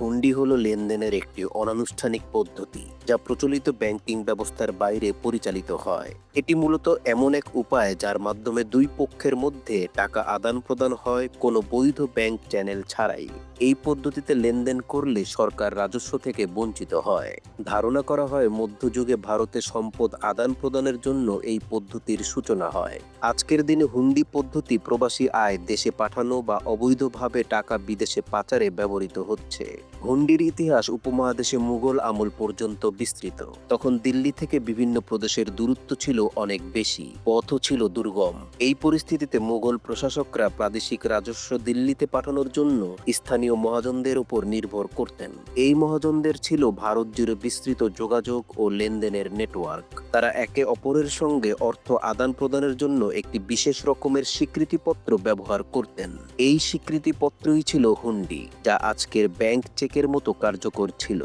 হুন্ডি হলো লেনদেনের একটি অনানুষ্ঠানিক পদ্ধতি যা প্রচলিত ব্যাংকিং ব্যবস্থার বাইরে পরিচালিত হয়। এটি মূলত এমন এক উপায় যার মাধ্যমে দুই পক্ষের মধ্যে টাকা আদান প্রদান হয় কোনো বৈধ ব্যাংক চ্যানেল ছাড়াই। এই পদ্ধতিতে লেনদেন করলে সরকার রাজস্ব থেকে বঞ্চিত হয়। ধারণা করা হয় মধ্যযুগে ভারতে সম্পদ আদান প্রদানের জন্য এই পদ্ধতির সূচনা হয়। আজকের দিনে হুন্ডি পদ্ধতি প্রবাসী আয় দেশে পাঠানো বা অবৈধভাবে টাকা বিদেশে পাচারে ব্যবহৃত হচ্ছে। হুন্ডির ইতিহাস উপমহাদেশে মুঘল আমল পর্যন্ত বিস্তৃত। তখন দিল্লি থেকে বিভিন্ন প্রদেশের দূরত্ব ছিল অনেক বেশি, পথও ছিল দুর্গম। এই পরিস্থিতিতে মুঘল প্রশাসকরা প্রাদেশিক রাজস্ব দিল্লিতে পাঠানোর জন্য স্থানীয় মহাজনদের উপর নির্ভর করতেন। এই মহাজনদের ছিল ভারত জুড়ে বিস্তৃত যোগাযোগ ও লেনদেনের নেটওয়ার্ক। তারা একে অপরের সঙ্গে অর্থ আদান প্রদানের জন্য একটি বিশেষ রকমের স্বীকৃতিপত্র ব্যবহার করতেন। এই স্বীকৃতিপত্রই ছিল হুন্ডি, যা আজকের ব্যাংক চেকের মতো কার্যকর ছিল।